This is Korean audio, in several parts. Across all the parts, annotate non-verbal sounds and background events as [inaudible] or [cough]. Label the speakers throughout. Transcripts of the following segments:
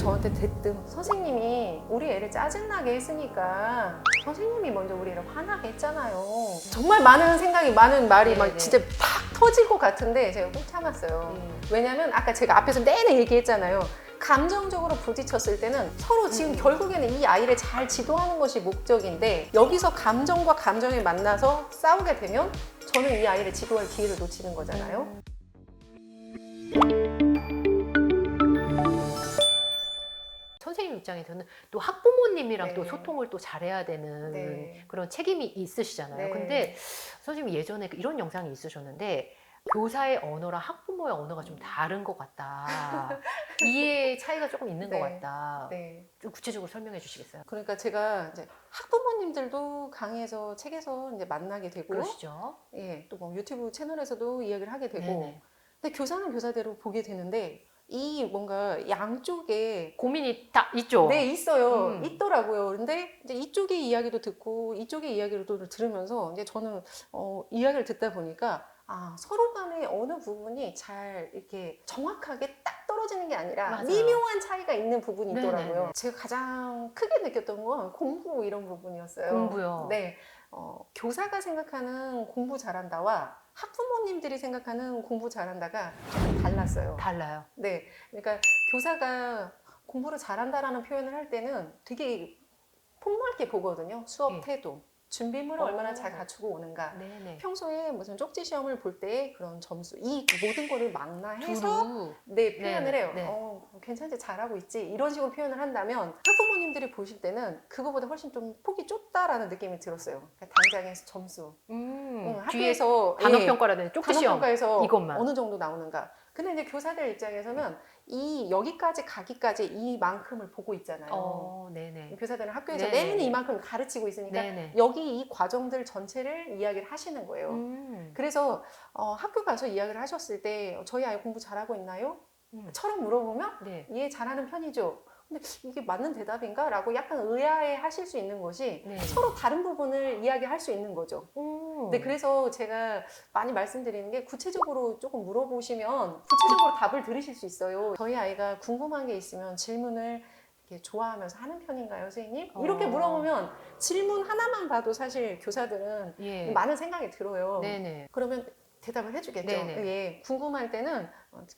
Speaker 1: 저한테 대뜸 선생님이 우리 애를 짜증나게 했으니까 선생님이 먼저 우리 애를 화나게 했잖아요. 정말 많은 생각이 많은 말이 막
Speaker 2: 네네.
Speaker 1: 진짜 팍 터질 것 같은데 제가 꼭 참았어요.
Speaker 2: 음.
Speaker 1: 왜냐면 아까 제가 앞에서 내내 얘기했잖아요. 감정적으로 부딪혔을 때는 서로 지금
Speaker 2: 음.
Speaker 1: 결국에는 이 아이를 잘 지도하는 것이 목적인데 여기서 감정과 감정이 만나서 싸우게 되면 저는 이 아이를 지도할 기회를 놓치는 거잖아요.
Speaker 2: 선생님 입장에서는 또 학부모님이랑
Speaker 1: 네.
Speaker 2: 또 소통을 또 잘해야 되는
Speaker 1: 네.
Speaker 2: 그런 책임이 있으시잖아요.
Speaker 1: 네.
Speaker 2: 근데 선생님 예전에 이런 영상이 있으셨는데 교사의 언어랑 학부모의 언어가 좀 다른 것 같다. [laughs] 이해 차이가 조금 있는 것
Speaker 1: 네.
Speaker 2: 같다.
Speaker 1: 네.
Speaker 2: 좀 구체적으로 설명해 주시겠어요?
Speaker 1: 그러니까 제가 이제 학부모님들도 강의에서 책에서 이제 만나게 되고,
Speaker 2: 그러시죠?
Speaker 1: 예, 또 뭐 유튜브 채널에서도 이야기를 하게 되고,
Speaker 2: 네네.
Speaker 1: 근데 교사는 교사대로 보게 되는데 이 뭔가 양쪽에
Speaker 2: 고민이 다 있죠.
Speaker 1: 네 있어요
Speaker 2: 음.
Speaker 1: 있더라고요 근데 이제 이쪽의 이야기도 듣고 이쪽의 이야기를 또 들으면서 이제 저는 어, 이야기를 듣다 보니까 아 서로 간의 어느 부분이 잘 이렇게 정확하게 딱 게 아니라
Speaker 2: 맞아요.
Speaker 1: 미묘한 차이가 있는 부분이
Speaker 2: 네네네.
Speaker 1: 있더라고요 제가 가장 크게 느꼈던 건 공부 이런 부분이었어요
Speaker 2: 공부요.
Speaker 1: 네 어, 교사가 생각하는 공부 잘한다와 학부모님들이 생각하는 공부 잘한다가 조금 달랐어요
Speaker 2: 달라요.
Speaker 1: 네, 그러니까 교사가 공부를 잘한다라는 표현을 할 때는 되게 폭넓게 보거든요. 수업
Speaker 2: 예.
Speaker 1: 태도, 준비물을
Speaker 2: 어.
Speaker 1: 얼마나 잘 갖추고 오는가.
Speaker 2: 네네.
Speaker 1: 평소에 무슨 쪽지 시험을 볼 때 그런 점수, 이 모든 거를 망라해서
Speaker 2: 두루.
Speaker 1: 네 표현을
Speaker 2: 네,
Speaker 1: 해요.
Speaker 2: 네.
Speaker 1: 어, 괜찮지, 잘하고 있지. 이런 식으로 표현을 한다면 학부모님들이 보실 때는 그거보다 훨씬 좀 폭이 좁다라는 느낌이 들었어요. 그러니까 당장의 점수,
Speaker 2: 음,
Speaker 1: 응,
Speaker 2: 뒤에
Speaker 1: 학교에서
Speaker 2: 단어
Speaker 1: 예,
Speaker 2: 평가라든지 쪽지 시험
Speaker 1: 단어평가에서
Speaker 2: 이것만.
Speaker 1: 어느 정도 나오는가. 근데 이제 교사들 입장에서는 이 여기까지 가기까지 이만큼을 보고 있잖아요.
Speaker 2: 어, 네네.
Speaker 1: 교사들은 학교에서
Speaker 2: 네네.
Speaker 1: 내내 이만큼 가르치고 있으니까
Speaker 2: 네네.
Speaker 1: 여기 이 과정들 전체를 이야기를 하시는 거예요.
Speaker 2: 음.
Speaker 1: 그래서 어, 학교 가서 이야기를 하셨을 때 어, 저희 아이 공부 잘하고 있나요?
Speaker 2: 음.
Speaker 1: 처럼 물어보면
Speaker 2: 네.
Speaker 1: 예 잘하는 편이죠. 근데 이게 맞는 대답인가? 라고 약간 의아해 하실 수 있는 것이
Speaker 2: 네.
Speaker 1: 서로 다른 부분을 이야기할 수 있는 거죠.
Speaker 2: 오.
Speaker 1: 네, 그래서 제가 많이 말씀드리는 게 구체적으로 조금 물어보시면 구체적으로 답을 들으실 수 있어요. 저희 아이가 궁금한 게 있으면 질문을 이렇게 좋아하면서 하는 편인가요, 선생님? 이렇게
Speaker 2: 어.
Speaker 1: 물어보면 질문 하나만 봐도 사실 교사들은
Speaker 2: 예.
Speaker 1: 많은 생각이 들어요.
Speaker 2: 네네.
Speaker 1: 그러면 대답을 해주겠죠.
Speaker 2: 네네.
Speaker 1: 예, 궁금할 때는 어,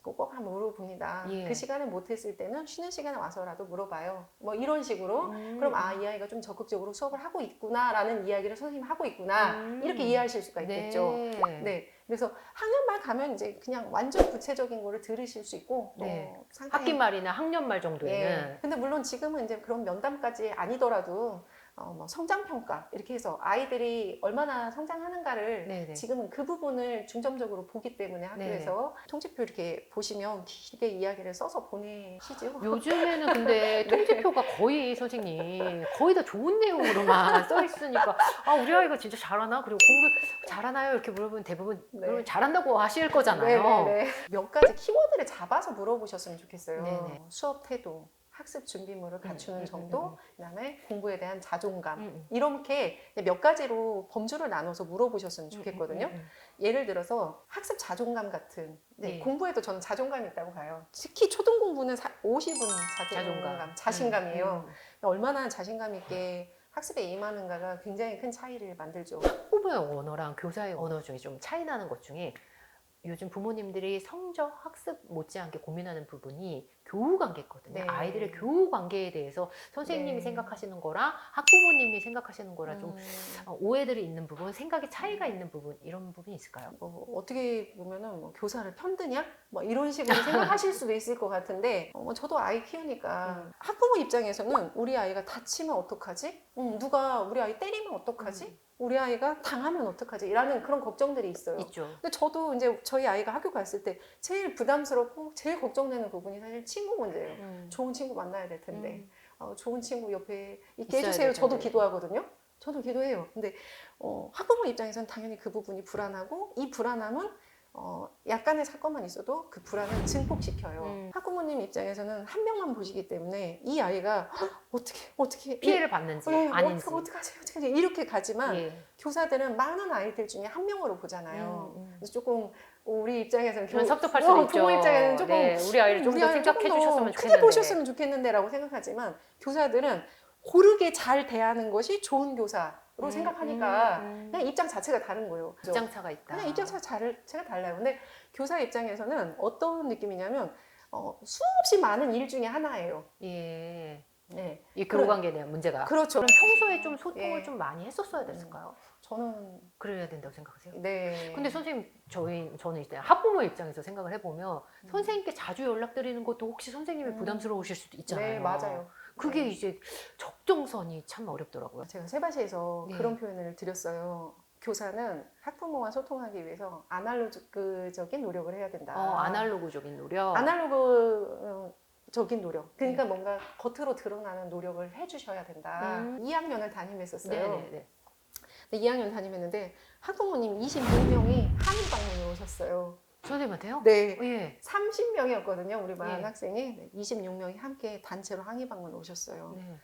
Speaker 1: 꼭, 꼭 한번 물어봅니다.
Speaker 2: 예.
Speaker 1: 그 시간에 못했을 때는 쉬는 시간에 와서라도 물어봐요. 뭐 이런 식으로
Speaker 2: 음.
Speaker 1: 그럼 아 이 아이가 좀 적극적으로 수업을 하고 있구나라는 이야기를 선생님 하고 있구나
Speaker 2: 음.
Speaker 1: 이렇게 이해하실 수가 있겠죠.
Speaker 2: 네.
Speaker 1: 네. 그래서 학년말 가면 이제 그냥 완전 구체적인 거를 들으실 수 있고
Speaker 2: 네.
Speaker 1: 어, 상당히
Speaker 2: 학기말이나 학년말
Speaker 1: 예.
Speaker 2: 정도에는
Speaker 1: 근데 물론 지금은 이제 그런 면담까지 아니더라도 어, 뭐 성장 평가 이렇게 해서 아이들이 얼마나 성장하는가를
Speaker 2: 네네.
Speaker 1: 지금은 그 부분을 중점적으로 보기 때문에 학교에서 통지표 이렇게 보시면 길게 이야기를 써서 보내시죠.
Speaker 2: 요즘에는 근데 [laughs] 통지표가 거의 선생님 거의 다 좋은 내용으로만 [laughs] 써 있으니까 아 우리 아이가 진짜 잘하나 그리고 공부 잘하나요 이렇게 물어보면 대부분
Speaker 1: 네.
Speaker 2: 그러면 잘한다고 하실 거잖아요.
Speaker 1: 네네네. 몇 가지 키워드를 잡아서 물어보셨으면 좋겠어요.
Speaker 2: 네네.
Speaker 1: 수업 태도, 학습 준비물을 갖추는
Speaker 2: 음, 음,
Speaker 1: 정도,
Speaker 2: 음,
Speaker 1: 그다음에 공부에 대한 자존감.
Speaker 2: 음, 음.
Speaker 1: 이렇게 몇 가지로 범주를 나눠서 물어보셨으면 좋겠거든요.
Speaker 2: 음, 음, 음.
Speaker 1: 예를 들어서 학습 자존감 같은 네,
Speaker 2: 네.
Speaker 1: 공부에도 저는 자존감이 있다고 봐요. 특히 초등 공부는 50은 자존감, 자신감. 이에요
Speaker 2: 음, 음.
Speaker 1: 얼마나 자신감 있게 학습에 임하는가가 굉장히 큰 차이를 만들죠.
Speaker 2: 학부모의 언어랑 교사의 언어 중에 좀 차이 나는 것 중에 요즘 부모님들이 성적 학습 못지않게 고민하는 부분이 교우 관계거든요.
Speaker 1: 네.
Speaker 2: 아이들의 교우 관계에 대해서 선생님이
Speaker 1: 네.
Speaker 2: 생각하시는 거랑 학부모님이 생각하시는 거랑 좀
Speaker 1: 음,
Speaker 2: 어, 오해들이 있는 부분, 생각의 차이가 있는 부분 이런 부분이 있을까요?
Speaker 1: 뭐 어떻게 보면은 뭐 교사를 편드냐? 뭐 이런 식으로 생각하실 수도 있을 것 같은데 어, 뭐 저도 아이 키우니까
Speaker 2: 음.
Speaker 1: 학부모 입장에서는 우리 아이가 다치면 어떡하지? 음, 누가 우리 아이 때리면 어떡하지?
Speaker 2: 음.
Speaker 1: 우리 아이가 당하면 어떡하지? 이라는 그런 걱정들이 있어요.
Speaker 2: 있죠.
Speaker 1: 근데 저도 이제 저희 아이가 학교 갔을 때 제일 부담스럽고 제일 걱정되는 부분이 사실 친구 문제예요.
Speaker 2: 음.
Speaker 1: 좋은 친구 만나야 될 텐데
Speaker 2: 음.
Speaker 1: 어, 좋은 친구 옆에 있게 해주세요.
Speaker 2: 될
Speaker 1: 저도. 기도하거든요. 저도 기도해요. 근데 어, 학부모 입장에서는 당연히 그 부분이 불안하고 이 불안함은 어, 약간의 사건만 있어도 그 불안을 증폭시켜요.
Speaker 2: 음.
Speaker 1: 학부모님 입장에서는 한 명만 보시기 때문에 이 아이가 어떻게 어떻게
Speaker 2: 피해를 받는지
Speaker 1: 예,
Speaker 2: 아닌지.
Speaker 1: 어떡- 어떡하지 어떡하지 이렇게 가지만
Speaker 2: 예.
Speaker 1: 교사들은 많은 아이들 중에 한 명으로 보잖아요.
Speaker 2: 음, 음.
Speaker 1: 그래서 조금 우리 입장에서는
Speaker 2: 좀
Speaker 1: 교-
Speaker 2: 섭섭할
Speaker 1: 어,
Speaker 2: 수도 있죠.
Speaker 1: 부모 입장에는 조금
Speaker 2: 네, 우리 아이를 좀
Speaker 1: 우리
Speaker 2: 더
Speaker 1: 아이를
Speaker 2: 생각해 주셨으면
Speaker 1: 크게
Speaker 2: 좋겠는데.
Speaker 1: 보셨으면 좋겠는데라고 생각하지만 교사들은 고르게 잘 대하는 것이 좋은 교사 로
Speaker 2: 음,
Speaker 1: 생각하니까
Speaker 2: 음, 음.
Speaker 1: 그냥 입장 자체가 다른 거예요.
Speaker 2: 입장 차가 있다.
Speaker 1: 그냥 입장 자체가 달라요. 근데 교사 입장에서는 어떤 느낌이냐면 어, 수없이 많은 일 중에 하나예요.
Speaker 2: 예.
Speaker 1: 네,
Speaker 2: 이
Speaker 1: 그런-
Speaker 2: 교우 관계에 대한 문제가.
Speaker 1: 그렇죠.
Speaker 2: 그럼 평소에 좀 소통을
Speaker 1: 예.
Speaker 2: 좀 많이 했었어야 됐을까요?
Speaker 1: 저는
Speaker 2: 그래야 된다고 생각하세요?
Speaker 1: 네.
Speaker 2: 근데 선생님 저희 저는 이제 학부모 입장에서 생각을 해보면
Speaker 1: 음.
Speaker 2: 선생님께 자주 연락드리는 것도 혹시 선생님이
Speaker 1: 음.
Speaker 2: 부담스러우실 수도 있잖아요.
Speaker 1: 네, 맞아요.
Speaker 2: 그게
Speaker 1: 네.
Speaker 2: 이제 적정선이 참 어렵더라고요.
Speaker 1: 제가 세바시에서
Speaker 2: 네.
Speaker 1: 그런 표현을 드렸어요. 교사는 학부모와 소통하기 위해서 아날로그적인 노력을 해야 된다.
Speaker 2: 어, 아날로그적인 노력.
Speaker 1: 아날로그적인 노력. 그러니까 뭔가 겉으로 드러나는 노력을 해주셔야 된다.
Speaker 2: 음.
Speaker 1: 2학년을 다니면었어요.
Speaker 2: 네네네.
Speaker 1: 2학년 다니면는데 학부모님 26명이 한일 방문을 오셨어요.
Speaker 2: 선생님한테요?
Speaker 1: 네.
Speaker 2: 예.
Speaker 1: 30명이었거든요, 우리 반
Speaker 2: 예.
Speaker 1: 학생이. 네, 26명이 함께 단체로 항의 방문 오셨어요.
Speaker 2: 네.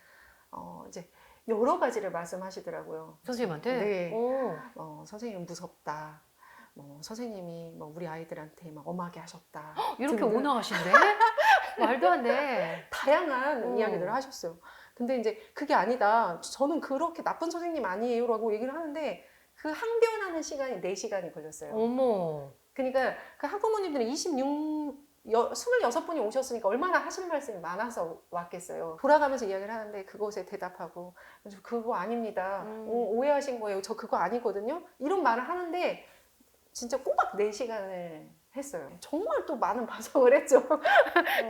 Speaker 1: 어, 이제 여러 가지를 말씀하시더라고요.
Speaker 2: 선생님한테?
Speaker 1: 네.
Speaker 2: 오.
Speaker 1: 어, 선생님 무섭다. 뭐 선생님이 뭐 우리 아이들한테 막 엄하게 하셨다.
Speaker 2: 이렇게
Speaker 1: 등등
Speaker 2: 온화하신데? [laughs] 말도 안 돼.
Speaker 1: 다양한
Speaker 2: 음.
Speaker 1: 이야기들을 하셨어요. 근데 이제 그게 아니다. 저는 그렇게 나쁜 선생님 아니에요라고 얘기를 하는데 그 항변하는 시간이 4시간이 걸렸어요.
Speaker 2: 어머.
Speaker 1: 그러니까 그 학부모님들은 26 여, 26분이 오셨으니까 얼마나 하실 말씀이 많아서 왔겠어요. 돌아가면서 이야기를 하는데 그것에 대답하고 그거 아닙니다.
Speaker 2: 음.
Speaker 1: 오, 오해하신 거예요. 저 그거 아니거든요. 이런 말을 하는데 진짜 꼬박 4시간을 했어요. 정말 또 많은 [laughs] 반성을 했죠.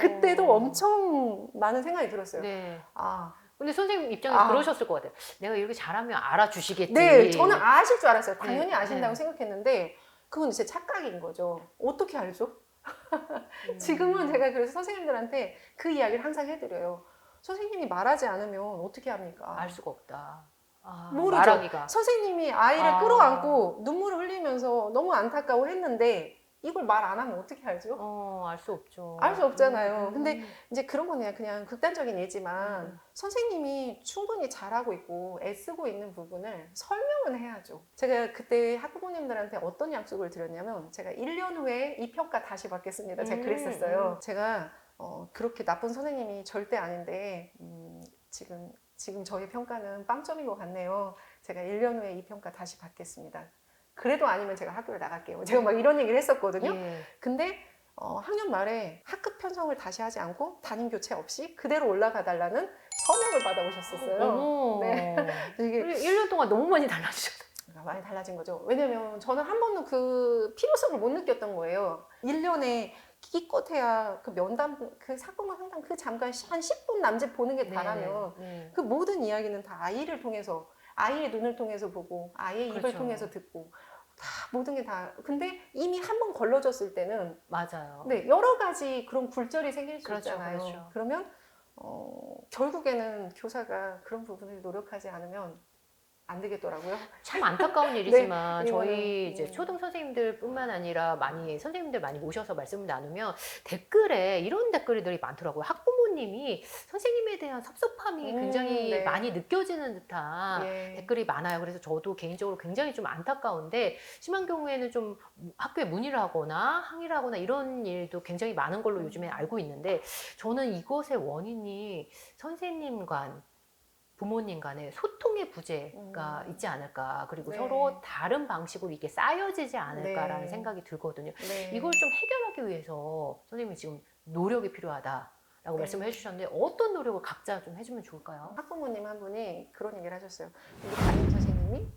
Speaker 1: 그때도
Speaker 2: 어.
Speaker 1: 엄청 많은 생각이 들었어요.
Speaker 2: 네.
Speaker 1: 아,
Speaker 2: 근데 선생님 입장에서
Speaker 1: 아.
Speaker 2: 그러셨을 것 같아요. 내가 이렇게 잘하면 알아주시겠지.
Speaker 1: 네, 저는 아실 줄 알았어요. 당연히
Speaker 2: 네,
Speaker 1: 아신다고
Speaker 2: 네.
Speaker 1: 생각했는데 그건 제 착각인 거죠. 어떻게 알죠?
Speaker 2: 음.
Speaker 1: 지금은 제가 그래서 선생님들한테 그 이야기를 항상 해드려요. 선생님이 말하지 않으면 어떻게 합니까?
Speaker 2: 알 수가 없다. 아,
Speaker 1: 모르죠.
Speaker 2: 말하기가.
Speaker 1: 선생님이 아이를
Speaker 2: 아.
Speaker 1: 끌어안고 눈물을 흘리면서 너무 안타까워했는데 이걸 말 안 하면 어떻게 알죠?
Speaker 2: 어, 알 수 없죠.
Speaker 1: 알 수 없잖아요.
Speaker 2: 음.
Speaker 1: 근데 이제 그런 건 그냥, 그냥 극단적인 예지만
Speaker 2: 음.
Speaker 1: 선생님이 충분히 잘하고 있고 애쓰고 있는 부분을 설명은 해야죠. 제가 그때 학부모님들한테 어떤 약속을 드렸냐면 제가 1년 후에 이 평가 다시 받겠습니다. 제가
Speaker 2: 음,
Speaker 1: 그랬었어요. 제가 어, 그렇게 나쁜 선생님이 절대 아닌데 음, 지금 지금 저희 평가는 빵점인 것 같네요. 제가 1년 후에 이 평가 다시 받겠습니다. 그래도 아니면 제가 학교를 나갈게요. 제가 막 이런 얘기를 했었거든요.
Speaker 2: 예.
Speaker 1: 근데 어, 학년 말에 학급 편성을 다시 하지 않고 담임 교체 없이 그대로 올라가 달라는 서명을 받아오셨었어요. 네. [laughs] 이게
Speaker 2: 1년 동안 너무 많이 달라지셨다.
Speaker 1: 많이 달라진 거죠. 왜냐면 저는 한 번도 그 필요성을 못 느꼈던 거예요. 1년에 기껏해야 그 면담, 그 사건과 상담 그 잠깐 한 10분 남짓 보는 게 다라면
Speaker 2: 네.
Speaker 1: 그 모든 이야기는 다 아이를 통해서 아이의 눈을 통해서 보고 아이의 입을
Speaker 2: 그렇죠.
Speaker 1: 통해서 듣고 다 모든 게 다 근데 이미 한 번 걸러졌을 때는
Speaker 2: 맞아요.
Speaker 1: 네, 여러 가지 그런 굴절이 생길 수
Speaker 2: 그렇죠,
Speaker 1: 있잖아요.
Speaker 2: 그렇죠.
Speaker 1: 그러면 어, 결국에는 교사가 그런 부분을 노력하지 않으면 안 되겠더라고요.
Speaker 2: 참 안타까운 [laughs] 일이지만
Speaker 1: 네,
Speaker 2: 저희 이제
Speaker 1: 음.
Speaker 2: 초등 선생님들뿐만 아니라 많이 선생님들 많이 모셔서 말씀을 나누면 댓글에 이런 댓글들이 많더라고요. 학부모님이 선생님에 대한 섭섭함이
Speaker 1: 음,
Speaker 2: 굉장히
Speaker 1: 네.
Speaker 2: 많이 느껴지는 듯한
Speaker 1: 예.
Speaker 2: 댓글이 많아요. 그래서 저도 개인적으로 굉장히 좀 안타까운데 심한 경우에는 좀 학교에 문의를 하거나 항의를 하거나 이런 일도 굉장히 많은 걸로 요즘에 알고 있는데 저는 이것의 원인이 선생님 간 부모님 간의 소통의 부재가
Speaker 1: 음.
Speaker 2: 있지 않을까 그리고
Speaker 1: 네.
Speaker 2: 서로 다른 방식으로 이게 쌓여지지 않을까라는
Speaker 1: 네.
Speaker 2: 생각이 들거든요.
Speaker 1: 네.
Speaker 2: 이걸 좀 해결하기 위해서 선생님이 지금 노력이 필요하다 라고
Speaker 1: 네.
Speaker 2: 말씀을 해주셨는데 어떤 노력을 각자 좀 해주면 좋을까요?
Speaker 1: 학부모님 한 분이 그런 얘기를 하셨어요. 우리 담임 선생님이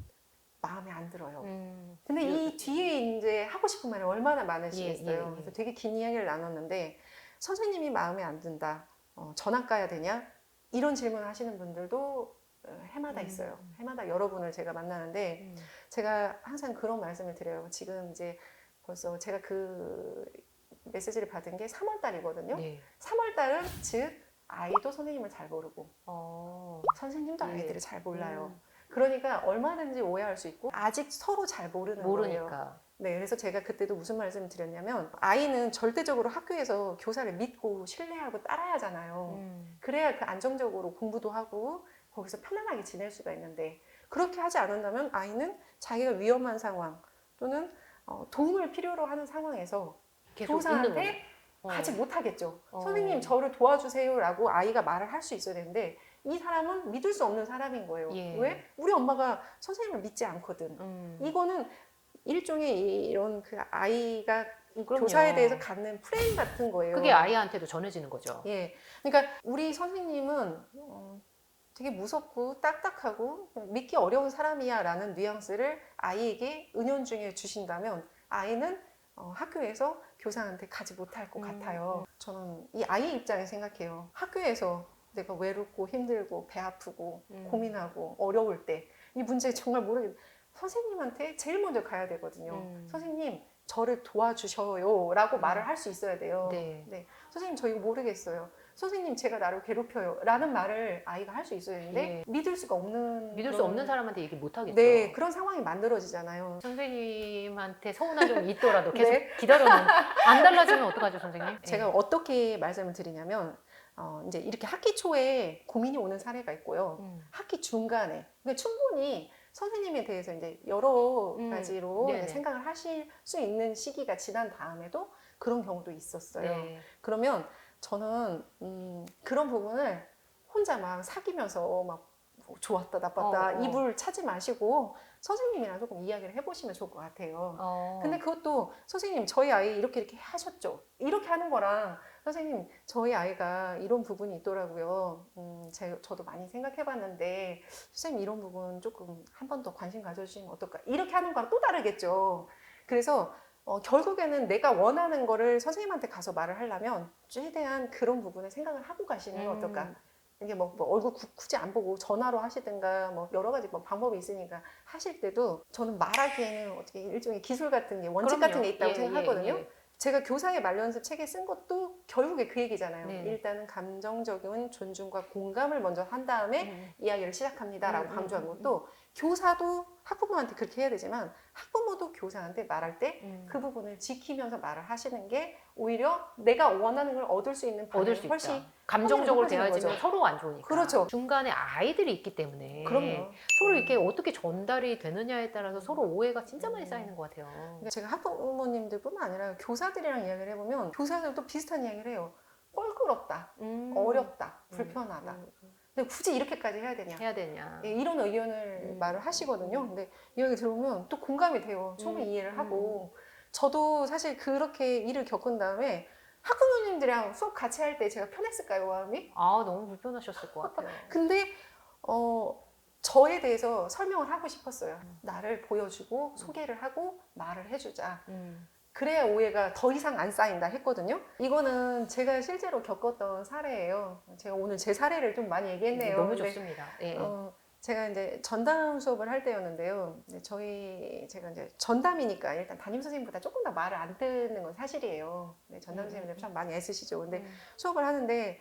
Speaker 1: 마음에 안 들어요.
Speaker 2: 음,
Speaker 1: 근데 이 뒤에 이제 하고 싶은 말이 얼마나 많으시겠어요.
Speaker 2: 예, 예, 예.
Speaker 1: 그래서 되게 긴 이야기를 나눴는데 선생님이 마음에 안 든다. 어, 전학 가야 되냐? 이런 질문 하시는 분들도 어, 해마다
Speaker 2: 음.
Speaker 1: 있어요. 해마다 여러분을 제가 만나는데
Speaker 2: 음.
Speaker 1: 제가 항상 그런 말씀을 드려요. 지금 이제 벌써 제가 그 메시지를 받은 게 3월 달이거든요.
Speaker 2: 네.
Speaker 1: 3월 달은 즉 아이도 선생님을 잘 모르고
Speaker 2: 어,
Speaker 1: 선생님도
Speaker 2: 네.
Speaker 1: 아이들을 잘 몰라요.
Speaker 2: 음.
Speaker 1: 그러니까 얼마든지 오해할 수 있고 아직 서로 잘 모르는 거예요.
Speaker 2: 모르니까.
Speaker 1: 네, 그래서 제가 그때도 무슨 말씀을 드렸냐면 아이는 절대적으로 학교에서 교사를 믿고 신뢰하고 따라야 하잖아요.
Speaker 2: 음.
Speaker 1: 그래야 그 안정적으로 공부도 하고 거기서 편안하게 지낼 수가 있는데 그렇게 하지 않는다면 아이는 자기가 위험한 상황 또는 어, 도움을 필요로 하는 상황에서 교사한테.
Speaker 2: 어.
Speaker 1: 가지 못하겠죠.
Speaker 2: 어.
Speaker 1: 선생님 저를 도와주세요라고 아이가 말을 할 수 있어야 되는데 이 사람은 믿을 수 없는 사람인 거예요.
Speaker 2: 예.
Speaker 1: 왜? 우리 엄마가 선생님을 믿지 않거든.
Speaker 2: 음.
Speaker 1: 이거는 일종의 이런 그 아이가
Speaker 2: 그럼요.
Speaker 1: 교사에 대해서 갖는 프레임 같은 거예요.
Speaker 2: 그게 아이한테도 전해지는 거죠.
Speaker 1: 예. 그러니까 우리 선생님은 어, 되게 무섭고 딱딱하고 믿기 어려운 사람이야 라는 뉘앙스를 아이에게 은연중에 주신다면 아이는 어, 학교에서 교사한테 가지 못할 것
Speaker 2: 음,
Speaker 1: 같아요. 저는 이 아이 입장에 생각해요. 학교에서 내가 외롭고 힘들고 배 아프고
Speaker 2: 음.
Speaker 1: 고민하고 어려울 때 이 문제 정말 모르겠 선생님한테 제일 먼저 가야 되거든요.
Speaker 2: 음.
Speaker 1: 선생님 저를 도와주셔요 라고
Speaker 2: 음.
Speaker 1: 말을 할 수 있어야 돼요.
Speaker 2: 네.
Speaker 1: 선생님 저 이거 모르겠어요. 선생님 제가 나를 괴롭혀요 라는 말을 아이가 할 수 있어야 되는데
Speaker 2: 예.
Speaker 1: 믿을 수가 없는
Speaker 2: 믿을 수
Speaker 1: 그런-
Speaker 2: 없는 사람한테 얘기 못 하겠죠.
Speaker 1: 네 그런 상황이 만들어지잖아요.
Speaker 2: 선생님한테 서운한 점이 있더라도 [laughs] 계속
Speaker 1: 네.
Speaker 2: 기다려는 안 달라지면 어떡하죠, 선생님?
Speaker 1: 제가
Speaker 2: 예.
Speaker 1: 어떻게 말씀을 드리냐면 어, 이제 이렇게 학기 초에 고민이 오는 사례가 있고요.
Speaker 2: 음.
Speaker 1: 학기 중간에 그러니까 충분히 선생님에 대해서 이제 여러
Speaker 2: 음,
Speaker 1: 가지로
Speaker 2: 네네.
Speaker 1: 생각을 하실 수 있는 시기가 지난 다음에도 그런 경우도 있었어요.
Speaker 2: 네.
Speaker 1: 그러면 저는 음, 그런 부분을 혼자 막 사귀면서 막뭐 좋았다 나빴다
Speaker 2: 어, 어.
Speaker 1: 입을 차지 마시고 선생님이랑 조금 이야기를 해보시면 좋을 것 같아요.
Speaker 2: 어.
Speaker 1: 근데 그것도 선생님 저희 아이 이렇게 이렇게 하셨죠. 이렇게 하는 거랑 선생님 저희 아이가 이런 부분이 있더라고요. 음, 제, 저도 많이 생각해 봤는데 선생님 이런 부분 조금 한 번 더 관심 가져주시면 어떨까? 이렇게 하는 거랑 또 다르겠죠. 그래서 어, 결국에는 내가 원하는 거를 선생님한테 가서 말을 하려면 최대한 그런 부분을 생각을 하고 가시는 건
Speaker 2: 음.
Speaker 1: 어떨까? 이게 뭐, 뭐 얼굴 구- 굳이 안 보고 전화로 하시든가 뭐 여러 가지 뭐 방법이 있으니까 하실 때도 저는 말하기에는 어떻게 일종의 기술 같은 게 원칙
Speaker 2: 그럼요.
Speaker 1: 같은 게 있다고
Speaker 2: 예,
Speaker 1: 생각하거든요.
Speaker 2: 예, 예.
Speaker 1: 제가 교사의 말연습 책에 쓴 것도 결국에 그 얘기잖아요.
Speaker 2: 네.
Speaker 1: 일단은 감정적인 존중과 공감을 먼저 한 다음에
Speaker 2: 음.
Speaker 1: 이야기를 시작합니다라고
Speaker 2: 음, 음,
Speaker 1: 강조한
Speaker 2: 음,
Speaker 1: 것도 교사도 학부모한테 그렇게 해야 되지만 학부모도 교사한테 말할 때
Speaker 2: 음.
Speaker 1: 그 부분을 지키면서 말을 하시는 게 오히려 내가 원하는 걸 얻을 수 있는
Speaker 2: 얻을 수
Speaker 1: 훨씬
Speaker 2: 있다. 감정적으로
Speaker 1: 거죠.
Speaker 2: 서로 안 좋으니까.
Speaker 1: 그렇죠.
Speaker 2: 중간에 아이들이 있기 때문에
Speaker 1: 그럼요.
Speaker 2: 서로 이렇게 어떻게 전달이 되느냐에 따라서 서로 오해가 진짜 많이
Speaker 1: 음.
Speaker 2: 쌓이는 것 같아요.
Speaker 1: 그러니까 제가 학부모님들뿐만 아니라 교사들이랑 이야기를 해보면 교사들도 비슷한 이야기 를 해요. 껄끄럽다,
Speaker 2: 음.
Speaker 1: 어렵다,
Speaker 2: 음,
Speaker 1: 불편하다.
Speaker 2: 음, 음.
Speaker 1: 근데 굳이 이렇게까지 해야 되냐?
Speaker 2: 해야 되냐.
Speaker 1: 예, 이런 의견을
Speaker 2: 음.
Speaker 1: 말을 하시거든요. 근데 이야기 들어보면 또 공감이 돼요. 처음에
Speaker 2: 음,
Speaker 1: 이해를
Speaker 2: 음.
Speaker 1: 하고 저도 사실 그렇게 일을 겪은 다음에 학부모님들이랑 수업 같이 할 때 제가 편했을까요, 마음이?
Speaker 2: 아 너무 불편하셨을 것 같아요. [laughs]
Speaker 1: 근데 어 저에 대해서 설명을 하고 싶었어요.
Speaker 2: 음.
Speaker 1: 나를 보여주고 소개를 하고 말을 해주자.
Speaker 2: 음.
Speaker 1: 그래야 오해가 더 이상 안 쌓인다 했거든요. 이거는 제가 실제로 겪었던 사례예요. 제가 오늘 제 사례를 좀 많이 얘기했네요.
Speaker 2: 너무
Speaker 1: 근데
Speaker 2: 좋습니다. 예.
Speaker 1: 어, 제가 이제 전담 수업을 할 때였는데요. 저희 제가 이제 전담이니까 일단 담임 선생님보다 조금 더 말을 안 듣는 건 사실이에요. 네, 전담
Speaker 2: 음.
Speaker 1: 선생님들 참 많이 애쓰시죠. 근데
Speaker 2: 음.
Speaker 1: 수업을 하는데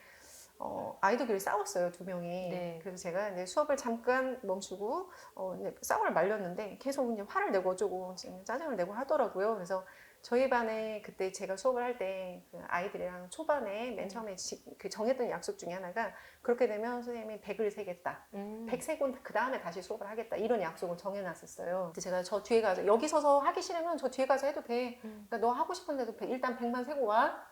Speaker 1: 어, 아이들끼리 싸웠어요 두 명이.
Speaker 2: 네.
Speaker 1: 그래서 제가 이제 수업을 잠깐 멈추고 어, 이제 싸움을 말렸는데 계속 이제 화를 내고 어쩌고 짜증을 내고 하더라고요. 그래서 저희 반에 그때 제가 수업을 할 때 그 아이들이랑 초반에 맨 처음에 지- 그 정했던 약속 중에 하나가 그렇게 되면 선생님이 100을 세겠다.
Speaker 2: 음.
Speaker 1: 100 세고 그 다음에 다시 수업을 하겠다. 이런 약속을 정해놨었어요. 근데 제가 저 뒤에 가서 여기 서서 하기 싫으면 저 뒤에 가서 해도 돼.
Speaker 2: 음.
Speaker 1: 그러니까 너 하고 싶은 데도 백- 일단 100만 세고 와.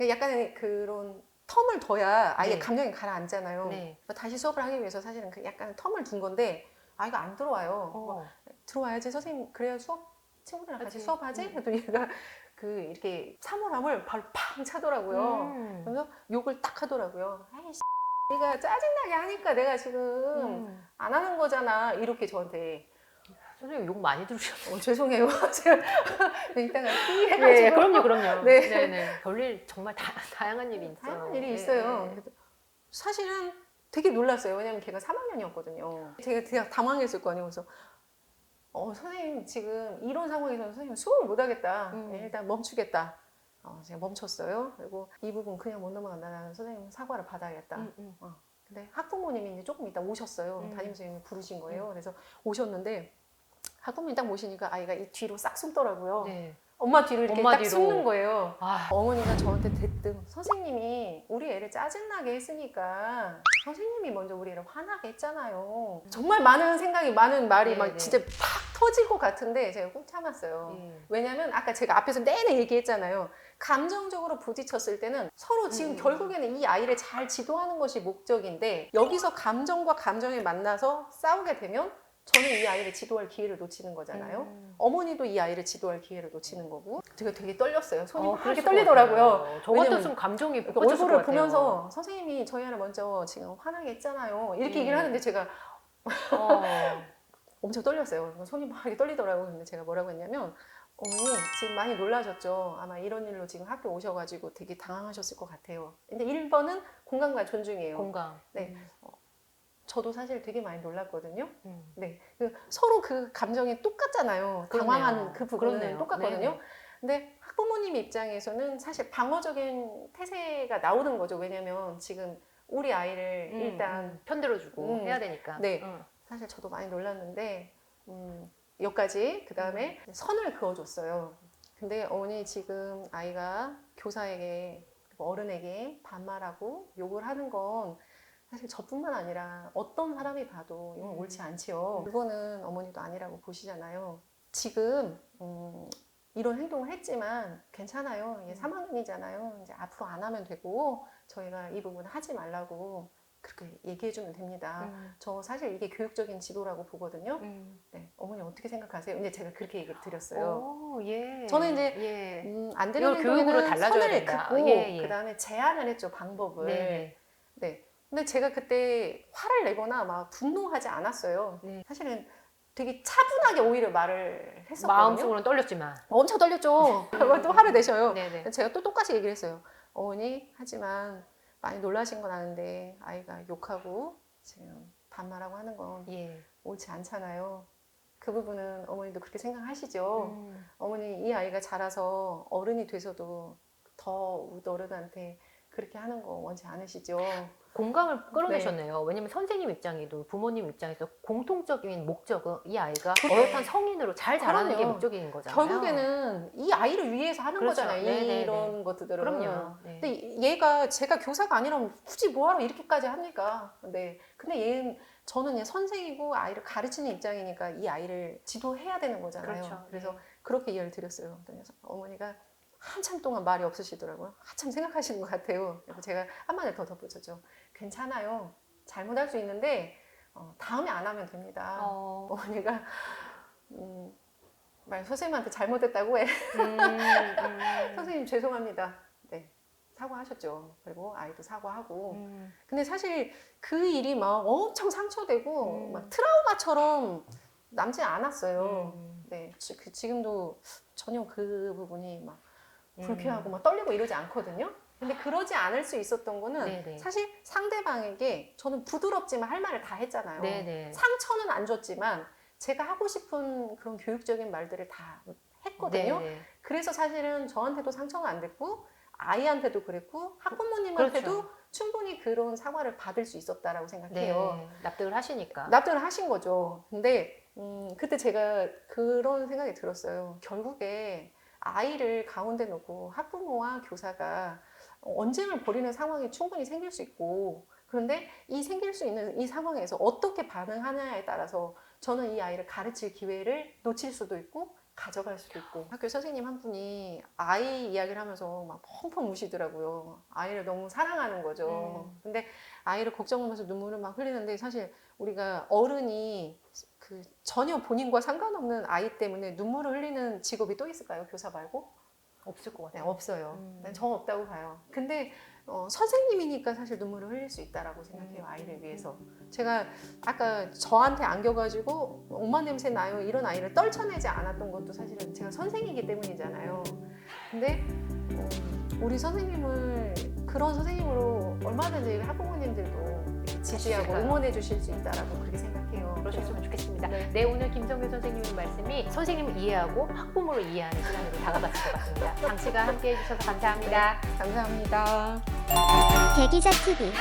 Speaker 1: 약간의 그런 텀을 둬야 아이의
Speaker 2: 네.
Speaker 1: 감정이 가라앉잖아요.
Speaker 2: 네.
Speaker 1: 그러니까 다시 수업을 하기 위해서 사실은 그 약간 텀을 둔 건데 아이가 안 들어와요. 뭐
Speaker 2: 어.
Speaker 1: 들어와야지 선생님 그래야 수업 친구들이랑 같이
Speaker 2: 그치.
Speaker 1: 수업하지?
Speaker 2: 음.
Speaker 1: 그래도 얘가 그 이렇게 사물함을 바로 팡 차더라고요.
Speaker 2: 음.
Speaker 1: 그래서 욕을 딱 하더라고요. 아이씨, 네가 짜증나게 하니까 내가 지금
Speaker 2: 음.
Speaker 1: 안 하는 거잖아. 이렇게 저한테.
Speaker 2: 선생님 욕 많이 들으셨어요.
Speaker 1: 어, 죄송해요. [laughs] 제가 이따가 삐 해가지고.
Speaker 2: 네, 그럼요, 그럼요. [laughs]
Speaker 1: 네.
Speaker 2: 네, 네. 별일 정말 다, 다양한 일이 있어요.
Speaker 1: 다양한 일이
Speaker 2: 네,
Speaker 1: 있어요.
Speaker 2: 네.
Speaker 1: 사실은 되게 놀랐어요. 왜냐면 걔가 3학년이었거든요. 제가 되게 당황했을 거 아니에요. 그래서 어, 선생님 지금 이런 상황에서 선생님 수업을 못 하겠다.
Speaker 2: 음.
Speaker 1: 네, 일단 멈추겠다. 어, 제가 멈췄어요. 그리고 이 부분 그냥 못 넘어간다. 나는 선생님 사과를 받아야겠다.
Speaker 2: 음, 음.
Speaker 1: 근데 학부모님이 이제 조금 이따 오셨어요.
Speaker 2: 음.
Speaker 1: 담임 선생님이 부르신 거예요. 그래서 오셨는데 학부모님 딱 모시니까 아이가 이 뒤로 싹 숨더라고요.
Speaker 2: 네.
Speaker 1: 엄마 뒤로 이렇게
Speaker 2: 엄마
Speaker 1: 딱
Speaker 2: 뒤로.
Speaker 1: 숨는 거예요.
Speaker 2: 아,
Speaker 1: 어머니가 저한테 대뜸 선생님이 우리 애를 짜증나게 했으니까 선생님이 먼저 우리 애를 화나게 했잖아요. 정말 많은 생각이 많은 말이
Speaker 2: 네,
Speaker 1: 막
Speaker 2: 네.
Speaker 1: 진짜 팍 터질 것 같은데 제가 꾹 참았어요.
Speaker 2: 음.
Speaker 1: 왜냐면 아까 제가 앞에서 내내 얘기했잖아요. 감정적으로 부딪혔을 때는 서로 지금
Speaker 2: 음.
Speaker 1: 결국에는 이 아이를 잘 지도하는 것이 목적인데 여기서 감정과 감정이 만나서 싸우게 되면 저는 이 아이를 지도할 기회를 놓치는 거잖아요.
Speaker 2: 음.
Speaker 1: 어머니도 이 아이를 지도할 기회를 놓치는 거고 제가 되게 떨렸어요. 손이
Speaker 2: 어,
Speaker 1: 막
Speaker 2: 그럴
Speaker 1: 이렇게
Speaker 2: 수가
Speaker 1: 떨리더라고요.
Speaker 2: 없어요. 저
Speaker 1: 왜냐면
Speaker 2: 같았으면 감정이
Speaker 1: 얼굴을. 보면서 선생님이 저희 아이 먼저 지금 화나게 했잖아요. 이렇게
Speaker 2: 음.
Speaker 1: 얘기를 하는데 제가
Speaker 2: 어. [laughs]
Speaker 1: 엄청 떨렸어요. 손이 막 이렇게 떨리더라고요. 근데 제가 뭐라고 했냐면 어머니 지금 많이 놀라셨죠? 아마 이런 일로 지금 학교 오셔가지고 되게 당황하셨을 것 같아요. 근데 1번은 공감과 존중이에요.
Speaker 2: 공감.
Speaker 1: 네.
Speaker 2: 음.
Speaker 1: 저도 사실 되게 많이 놀랐거든요.
Speaker 2: 음.
Speaker 1: 네. 그 서로 그 감정이 똑같잖아요.
Speaker 2: 그러네요.
Speaker 1: 그 부분은
Speaker 2: 그렇네요.
Speaker 1: 똑같거든요.
Speaker 2: 네네.
Speaker 1: 근데 학부모님 입장에서는 사실 방어적인 태세가 나오는 거죠. 왜냐면 지금 우리 아이를
Speaker 2: 음,
Speaker 1: 일단
Speaker 2: 음. 편들어주고
Speaker 1: 음.
Speaker 2: 해야 되니까.
Speaker 1: 네.
Speaker 2: 음.
Speaker 1: 사실 저도 많이 놀랐는데 음, 여기까지 그 다음에 선을 그어줬어요. 근데 어머니 지금 아이가 교사에게 어른에게 반말하고 욕을 하는 건 사실 저뿐만 아니라 어떤 사람이 봐도 이건
Speaker 2: 음.
Speaker 1: 옳지 않지요. 그거는 어머니도 아니라고 보시잖아요. 지금 음, 이런 행동을 했지만 괜찮아요. 이게
Speaker 2: 음.
Speaker 1: 3학년이잖아요. 이제 앞으로 안 하면 되고 저희가 이 부분 하지 말라고 그렇게 얘기해주면 됩니다.
Speaker 2: 음.
Speaker 1: 저 사실 이게 교육적인 지도라고 보거든요.
Speaker 2: 음.
Speaker 1: 네, 어머니 어떻게 생각하세요? 이제 제가 그렇게 얘기를 드렸어요.
Speaker 2: 오, 예.
Speaker 1: 저는 이제
Speaker 2: 예.
Speaker 1: 음, 안 되는
Speaker 2: 교육으로 달라져야 된다.
Speaker 1: 긋고
Speaker 2: 예, 예.
Speaker 1: 그다음에 제안을 했죠 방법을.
Speaker 2: 네.
Speaker 1: 네. 근데 제가 그때 화를 내거나 막 분노하지 않았어요.
Speaker 2: 네.
Speaker 1: 사실은 되게 차분하게 오히려 말을 했었거든요.
Speaker 2: 마음속으로는 떨렸지만.
Speaker 1: 엄청 떨렸죠. [laughs] 그걸 또 화를 내셔요.
Speaker 2: 네네.
Speaker 1: 제가 또 똑같이 얘기를 했어요. 어머니, 하지만 많이 놀라신 건 아는데 아이가 욕하고 지금 반말하고 하는 건
Speaker 2: 예.
Speaker 1: 옳지 않잖아요. 그 부분은 어머니도 그렇게 생각하시죠.
Speaker 2: 음.
Speaker 1: 어머니 이 아이가 자라서 어른이 돼서도 더 어른한테 그렇게 하는 거 원치 않으시죠.
Speaker 2: 공감을 끌어내셨네요. 왜냐면 선생님 입장에도 부모님 입장에서 공통적인 목적은 이 아이가
Speaker 1: 그렇죠.
Speaker 2: 어엿한 성인으로 잘 자라는 게
Speaker 1: 그럼요.
Speaker 2: 목적인 거잖아요.
Speaker 1: 결국에는 이 아이를 위해서 하는
Speaker 2: 그렇죠.
Speaker 1: 거잖아요.
Speaker 2: 네네네.
Speaker 1: 이런 것들은.
Speaker 2: 그럼요. 네.
Speaker 1: 근데 얘가 제가 교사가 아니라면 굳이 뭐하러 이렇게까지 합니까? 네. 근데 얘는 저는 얘 선생이고 아이를 가르치는 입장이니까 이 아이를 지도해야 되는 거잖아요.
Speaker 2: 그렇죠.
Speaker 1: 그래서
Speaker 2: 네.
Speaker 1: 그렇게 이해를 드렸어요. 그랬더니 어머니가 한참 동안 말이 없으시더라고요. 한참 생각하시는 것 같아요. 그래서 제가 한마디 더 덧붙였죠. 괜찮아요. 잘못할 수 있는데 어, 다음에 안 하면 됩니다.
Speaker 2: 어, [laughs]
Speaker 1: 어머니가 음, 말 선생님한테 잘못했다고 해.
Speaker 2: 음, 음, [laughs]
Speaker 1: 선생님 죄송합니다. 네. 사과하셨죠. 그리고 아이도 사과하고.
Speaker 2: 음.
Speaker 1: 근데 사실 그 일이 막 엄청 상처되고
Speaker 2: 음.
Speaker 1: 막 트라우마처럼 남지 않았어요.
Speaker 2: 음.
Speaker 1: 네. 지, 그, 지금도 전혀 그 부분이 막
Speaker 2: 음.
Speaker 1: 불쾌하고 막 떨리고 이러지 않거든요. 근데 그러지 않을 수 있었던 거는
Speaker 2: 네네.
Speaker 1: 사실 상대방에게 저는 부드럽지만 할 말을 다 했잖아요.
Speaker 2: 네네.
Speaker 1: 상처는 안 줬지만 제가 하고 싶은 그런 교육적인 말들을 다 했거든요.
Speaker 2: 네네.
Speaker 1: 그래서 사실은 저한테도 상처는 안 됐고 아이한테도 그랬고 학부모님한테도
Speaker 2: 그렇죠.
Speaker 1: 충분히 그런 사과를 받을 수 있었다라고 생각해요.
Speaker 2: 네. 납득을 하시니까.
Speaker 1: 납득을 하신 거죠. 근데 음, 그때 제가 그런 생각이 들었어요. 결국에 아이를 가운데 놓고 학부모와 교사가 언쟁을 벌이는 상황이 충분히 생길 수 있고 그런데 이 생길 수 있는 이 상황에서 어떻게 반응하냐에 따라서 저는 이 아이를 가르칠 기회를 놓칠 수도 있고 가져갈 수도 있고 학교 선생님 한 분이 아이 이야기를 하면서 막 펑펑 우시더라고요. 아이를 너무 사랑하는 거죠.
Speaker 2: 음.
Speaker 1: 근데 아이를 걱정하면서 눈물을 막 흘리는데 사실 우리가 어른이 그 전혀 본인과 상관없는 아이 때문에 눈물을 흘리는 직업이 또 있을까요? 교사 말고?
Speaker 2: 없을 것
Speaker 1: 네,
Speaker 2: 같아요.
Speaker 1: 없어요.
Speaker 2: 음.
Speaker 1: 난정 없다고 봐요. 근데 어, 선생님이니까 사실 눈물을 흘릴 수 있다라고 생각해요.
Speaker 2: 음.
Speaker 1: 아이를 위해서. 제가 아까 저한테 안겨가지고 엄마 냄새 나요 이런 아이를 떨쳐내지 않았던 것도 사실은 제가 선생이기 때문이잖아요. 근데 어, 우리 선생님을 그런 선생님으로 얼마든지 학부모님들도 지지하고? 응원해 주실 수 있다라고 그렇게 생각해요.
Speaker 2: 그러셨으면 좋겠습니다.
Speaker 1: 네.
Speaker 2: 네, 오늘 김성규 선생님의 말씀이 선생님을 이해하고 학부모를 이해하는 시간으로 다가갔을 것 같습니다. 장시간 함께 해 주셔서 감사합니다.
Speaker 1: 감사합니다.
Speaker 3: 대기자 TV